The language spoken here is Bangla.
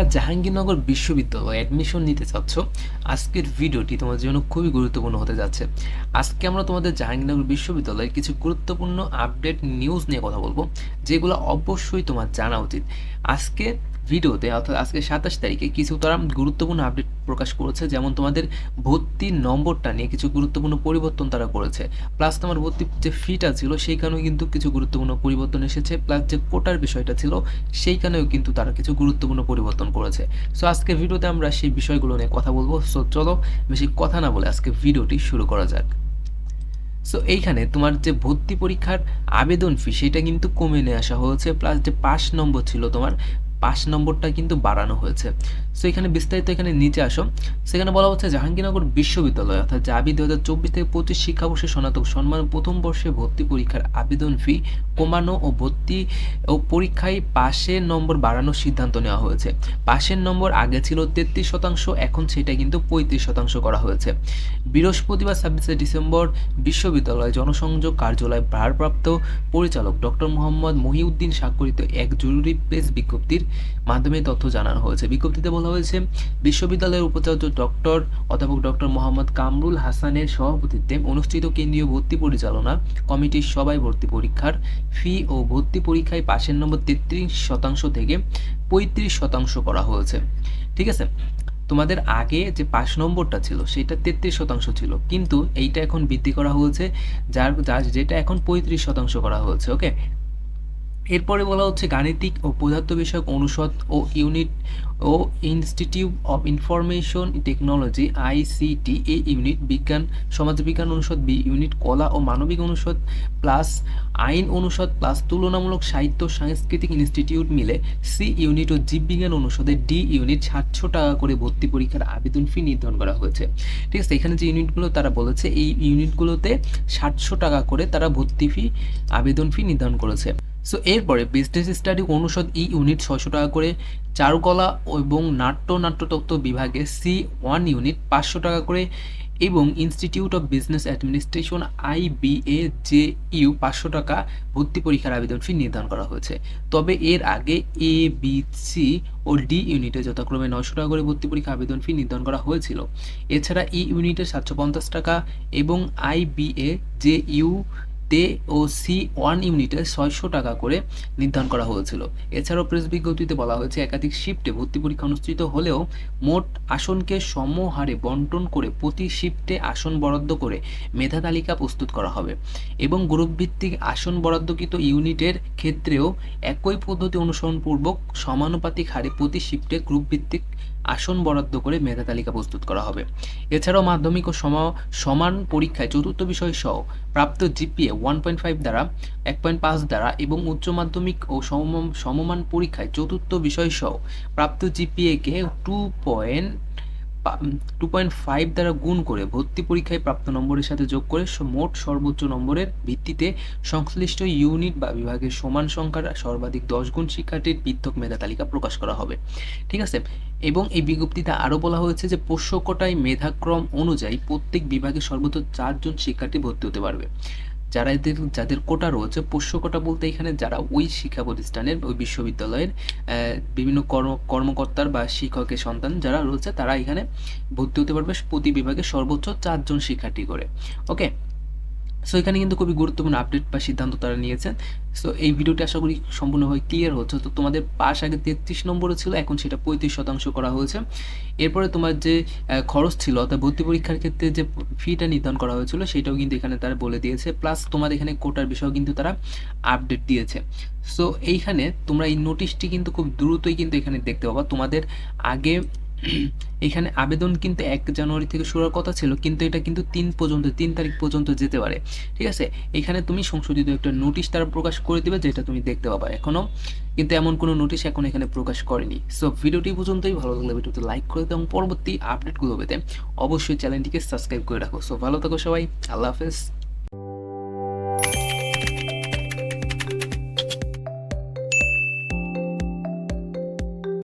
যারা জাহাঙ্গীরনগর বিশ্ববিদ্যালয়ে অ্যাডমিশন নিতে চাচ্ছ, আজকের ভিডিওটি তোমাদের জন্য খুবই গুরুত্বপূর্ণ হতে যাচ্ছে। আজকে আমরা তোমাদের জাহাঙ্গীরনগর বিশ্ববিদ্যালয়ের কিছু গুরুত্বপূর্ণ আপডেট নিউজ নিয়ে কথা বলব, যেগুলো অবশ্যই তোমার জানা উচিত। আজকে ভিডিওতে, অর্থাৎ আজকে সাতাশ তারিখে কিছু তারা গুরুত্বপূর্ণ আপডেট প্রকাশ করেছে, যেমন তোমাদের ভর্তির নম্বরটা নিয়ে কিছু গুরুত্বপূর্ণ পরিবর্তন তারা করেছে। প্লাস তোমার ভর্তির যে ফিটা ছিল, সেইখানেও কিন্তু কিছু গুরুত্বপূর্ণ পরিবর্তন এসেছে প্লাস যে কোটার বিষয়টা ছিল, সেইখানেও কিন্তু তারা কিছু গুরুত্বপূর্ণ পরিবর্তন করেছে। সো আজকে ভিডিওতে আমরা সেই বিষয়গুলো নিয়ে কথা বলব। সো চলো বেশি কথা না বলে আজকে ভিডিওটি শুরু করা যাক। সো এইখানে তোমার যে ভর্তি পরীক্ষার আবেদন ফি সেটা কিন্তু কমে নিয়ে আসা হয়েছে প্লাস যে পাস নম্বর ছিল তোমার পাস নম্বরটা কিন্তু বাড়ানো হয়েছে। সো এখানে বিস্তারিত এখানে নিচে আসো। সেখানে বলা হচ্ছে জাহাঙ্গীরনগর বিশ্ববিদ্যালয়, অর্থাৎ জাবি দু হাজার চব্বিশ থেকে পঁচিশ শিক্ষাবর্ষে স্নাতক সম্মান প্রথম বর্ষে ভর্তি পরীক্ষার আবেদন ফি কমানো ও ভর্তি ও পরীক্ষায় পাশের নম্বর বাড়ানোর সিদ্ধান্ত নেওয়া হয়েছে। পাশের নম্বর আগে ছিল তেত্রিশ শতাংশ, এখন সেটা কিন্তু পঁয়ত্রিশ শতাংশ করা হয়েছে। বৃহস্পতিবার ছাব্বিশে ডিসেম্বর বিশ্ববিদ্যালয় জনসংযোগ কার্যালয় ভারপ্রাপ্ত পরিচালক ডক্টর মোহাম্মদ মহিউদ্দিন স্বাক্ষরিত এক জরুরি প্রেস বিজ্ঞপ্তির মাধ্যমে তথ্য জানানো হয়েছে। বিজ্ঞপ্তিতে বলা হয়েছে, বিশ্ববিদ্যালয়ের উপাচার্য ডক্টর, অধ্যাপক ডক্টর মোহাম্মদ কামরুল হাসানের সভাপতিত্বে অনুষ্ঠিত কেন্দ্রীয় ভর্তি পরিচালনা কমিটির সভায় ভর্তি পরীক্ষার ফি ও ভর্তি পরীক্ষায় পাশের নম্বর তেত্রিশ শতাংশ থেকে পঁয়ত্রিশ শতাংশ করা হয়েছে। ঠিক আছে? তোমাদের আগে যে পাঁচ নম্বরটা ছিল, সেটা তেত্রিশ শতাংশ ছিল। কিন্তু এইটা এখন বৃদ্ধি করা হয়েছে, যার যার যেটা এখন পঁয়ত্রিশ শতাংশ করা হয়েছে, ওকে? এরপরে বলা হচ্ছে গাণিতিক ও পদার্থ বিষয়ক অনুষদ ও unit O Institute of Information Technology, ICT, A unit, বিজ্ঞান, সমাজবিজ্ঞান অনুষদ, বি ইউনিট, কলা ও মানবিক অনুষদ, প্লাস আইন অনুষদ, প্লাস তুলনামূলক সাহিত্য সাংস্কৃতিক ইনস্টিটিউট মিলে সি ইউনিট ও জীববিজ্ঞান অনুষদে ডি ইউনিট সাতশো টাকা করে ভর্তি পরীক্ষার আবেদন ফি নির্ধারণ করা হয়েছে। ঠিক আছে, এখানে যে ইউনিটগুলো তারা বলেছে, এই ইউনিটগুলোতে সাতশো টাকা করে তারা ভর্তি ফি, আবেদন ফি নির্ধারণ করেছে। সো এরপরে বিজনেস স্টাডি অনুষদ ই ইউনিট ছয়শো টাকা করে, চারুকলা এবং নাট্য নাট্যতত্ত্ব বিভাগে সি ওয়ান ইউনিট পাঁচশো টাকা করে এবং Institute of Business Administration IBA J U পাঁচশো টাকা ভর্তি পরীক্ষার আবেদন ফি নির্ধারণ করা হয়েছে। তবে এর আগে এ বি সি ও ডি ইউনিটে যথাক্রমে নয়শো টাকা করে ভর্তি পরীক্ষা আবেদন ফি নির্ধারণ করা হয়েছিল। এছাড়া ই ইউনিটে সাতশো পঞ্চাশ টাকা এবং আইবিএ জে ইউ তে ও সি ওয়ান ইউনিটে ছয়শো টাকা করে নির্ধারণ করা হয়েছিল। এছাড়াও প্রেস বিজ্ঞপ্তিতে বলা হয়েছে, একাধিক শিফটে ভর্তি পরীক্ষা অনুষ্ঠিত হলেও মোট আসনকে সমহারে বন্টন করে প্রতি শিফটে আসন বরাদ্দ করে মেধা তালিকা প্রস্তুত করা হবে এবং গ্রুপ ভিত্তিক আসন বরাদ্দকৃত ইউনিটের ক্ষেত্রেও একই পদ্ধতি অনুসরণপূর্বক সমানুপাতিক হারে প্রতি শিফটে গ্রুপ ভিত্তিক আসন বরাদ্দ করে মেধা তালিকা প্রস্তুত করা হবে। এছাড়াও মাধ্যমিক ও সমা- সমান পরীক্ষায় চতুর্থ বিষয় সহ প্রাপ্ত জিপিএ ওয়ান পয়েন্ট ফাইভ দ্বারা, এক পয়েন্ট পাঁচ দ্বারা এবং উচ্চ মাধ্যমিক ও সম- সমমান পরীক্ষায় চতুর্থ বিষয় সহ প্রাপ্ত জিপিএকে two point two point five দ্বারা গুণ করে ভর্তি পরীক্ষায় প্রাপ্ত নম্বরের সাথে যোগ করে মোট সর্বোচ্চ নম্বরের ভিত্তিতে সংশ্লিষ্ট ইউনিট বা বিভাগের সমান সংখ্যার সর্বাধিক দশ গুণ শিক্ষার্থীর পৃথক মেধা তালিকা প্রকাশ করা হবে। ঠিক আছে? এবং এই বিজ্ঞপ্তিতে আরও বলা হয়েছে যে পোষ্য কোটায় মেধাক্রম অনুযায়ী প্রত্যেক বিভাগে সর্বোচ্চ চারজন শিক্ষার্থী ভর্তি হতে পারবে। যারা এদের, যাদের কোটা রয়েছে, পোষ্য কোটা বলতে এখানে যারা ওই শিক্ষা প্রতিষ্ঠানের, ওই বিশ্ববিদ্যালয়ের বিভিন্ন কর্ম, কর্মকর্তার বা শিক্ষকের সন্তান যারা রয়েছে, তারা এখানে ভর্তি হতে পারবে প্রতি বিভাগে সর্বোচ্চ চারজন শিক্ষার্থী করে। ওকে সো এখানে কিন্তু খুবই গুরুত্বপূর্ণ আপডেট বা সিদ্ধান্ত তারা নিয়েছেন। সো এই ভিডিওটি আশা করি সম্পূর্ণভাবে ক্লিয়ার হচ্ছে। তো তোমাদের পাস আগে তেত্রিশ নম্বরে ছিল, এখন সেটা পঁয়ত্রিশ শতাংশ করা হয়েছে। এরপরে তোমার যে খরচ ছিল, অর্থাৎ ভর্তি পরীক্ষার ক্ষেত্রে যে ফিটা নির্ধারণ করা হয়েছিল, সেটাও কিন্তু এখানে তারা বলে দিয়েছে। প্লাস তোমার এখানে কোটার বিষয়েও কিন্তু তারা আপডেট দিয়েছে। সো এইখানে তোমরা এই নোটিশটি কিন্তু খুব দ্রুতই কিন্তু এখানে দেখতে পাবা। তোমাদের আগে এখানে আবেদন কিন্তু এক জানুয়ারি থেকে শুরু হওয়ার কথা ছিল, কিন্তু এটা কিন্তু তিন পর্যন্ত, তিন তারিখ পর্যন্ত যেতে পারে। ঠিক আছে? এখানে তুমি সংশোধিত একটা নোটিশ তারা প্রকাশ করে দিবে, যেটা তুমি দেখতে পাবা এখনও। কিন্তু এমন কোনো নোটিশ এখন এখানে প্রকাশ করেনি। সো ভিডিওটি পর্যন্তই। ভালো লাগলে ভিডিওতে লাইক করে দাও এবং পরবর্তী আপডেটগুলো পেতে অবশ্যই চ্যানেলটিকে সাবস্ক্রাইব করে রাখো। সো ভালো থাকো সবাই। আল্লাহ হাফেজ।